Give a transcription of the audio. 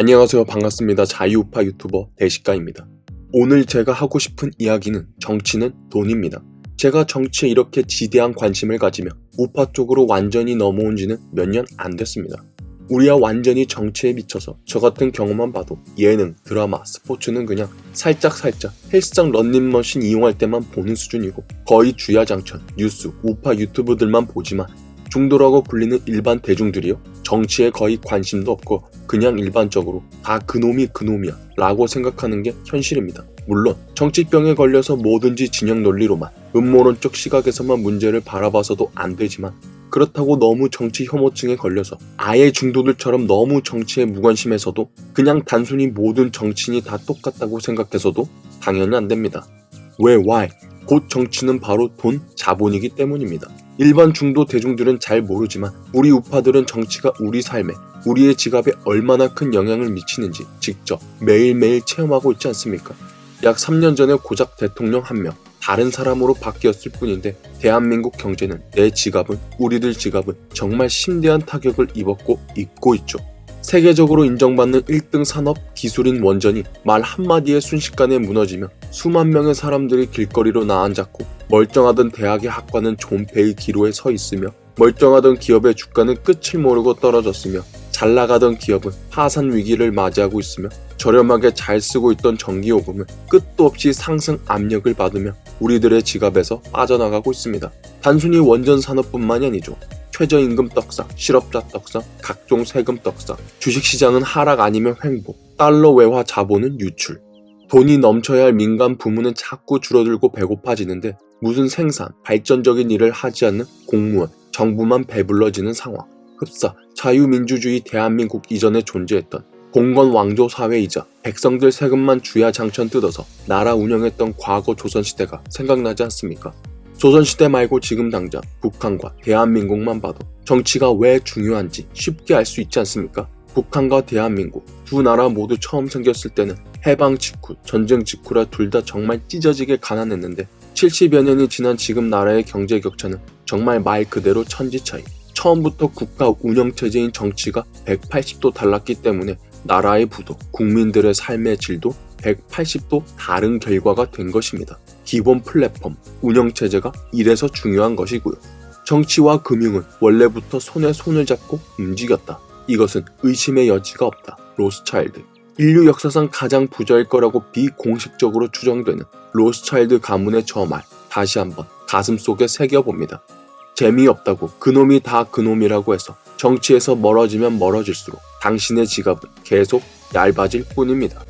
안녕하세요. 반갑습니다. 자유우파 유튜버 대식가입니다. 오늘 제가 하고 싶은 이야기는 정치는 돈입니다. 제가 정치에 이렇게 지대한 관심을 가지며 우파 쪽으로 완전히 넘어온 지는 몇 년 안 됐습니다. 우리야 완전히 정치에 미쳐서 저 같은 경우만 봐도 예능, 드라마, 스포츠는 그냥 살짝살짝 헬스장 런닝머신 이용할 때만 보는 수준이고 거의 주야장천, 뉴스, 우파 유튜브들만 보지만 중도라고 불리는 일반 대중들이요. 정치에 거의 관심도 없고 그냥 일반적으로 다 그놈이 그놈이야 라고 생각하는 게 현실입니다. 물론 정치병에 걸려서 뭐든지 진영 논리로만 음모론적 시각에서만 문제를 바라봐서도 안 되지만 그렇다고 너무 정치 혐오증에 걸려서 아예 중도들처럼 너무 정치에 무관심해서도 그냥 단순히 모든 정치인이 다 똑같다고 생각해서도 당연히 안 됩니다. 왜 why? 곧 정치는 바로 돈, 자본이기 때문입니다. 일반 중도 대중들은 잘 모르지만 우리 우파들은 정치가 우리 삶에 우리의 지갑에 얼마나 큰 영향을 미치는지 직접 매일매일 체험하고 있지 않습니까? 약 3년 전에 고작 대통령 한 명, 다른 사람으로 바뀌었을 뿐인데 대한민국 경제는 내 지갑은 우리들 지갑은 정말 심대한 타격을 입었고 입고 있죠. 세계적으로 인정받는 1등 산업 기술인 원전이 말 한마디에 순식간에 무너지며 수만 명의 사람들이 길거리로 나앉았고 멀쩡하던 대학의 학과는 존폐의 기로에 서 있으며 멀쩡하던 기업의 주가는 끝을 모르고 떨어졌으며 잘 나가던 기업은 파산 위기를 맞이하고 있으며 저렴하게 잘 쓰고 있던 전기요금은 끝도 없이 상승 압력을 받으며 우리들의 지갑에서 빠져나가고 있습니다. 단순히 원전 산업뿐만이 아니죠. 최저임금 떡상, 실업자 떡상, 각종 세금 떡상, 주식시장은 하락 아니면 횡보, 달러 외화 자본은 유출. 돈이 넘쳐야 할 민간 부문은 자꾸 줄어들고 배고파지는데 무슨 생산, 발전적인 일을 하지 않는 공무원, 정부만 배불러지는 상황. 흡사, 자유민주주의 대한민국 이전에 존재했던 공건 왕조 사회이자 백성들 세금만 주야 장천 뜯어서 나라 운영했던 과거 조선시대가 생각나지 않습니까? 조선시대 말고 지금 당장 북한과 대한민국만 봐도 정치가 왜 중요한지 쉽게 알 수 있지 않습니까? 북한과 대한민국 두 나라 모두 처음 생겼을 때는 해방 직후, 전쟁 직후라 둘 다 정말 찢어지게 가난했는데 70여 년이 지난 지금 나라의 경제 격차는 정말 말 그대로 천지 차이. 처음부터 국가 운영체제인 정치가 180도 달랐기 때문에 나라의 부도, 국민들의 삶의 질도 180도 다른 결과가 된 것입니다. 기본 플랫폼, 운영체제가 이래서 중요한 것이고요. 정치와 금융은 원래부터 손에 손을 잡고 움직였다. 이것은 의심의 여지가 없다. 로스차일드. 인류 역사상 가장 부자일 거라고 비공식적으로 추정되는 로스차일드 가문의 저 말 다시 한번 가슴 속에 새겨봅니다. 재미없다고 그놈이 다 그놈이라고 해서 정치에서 멀어지면 멀어질수록 당신의 지갑은 계속 얇아질 뿐입니다.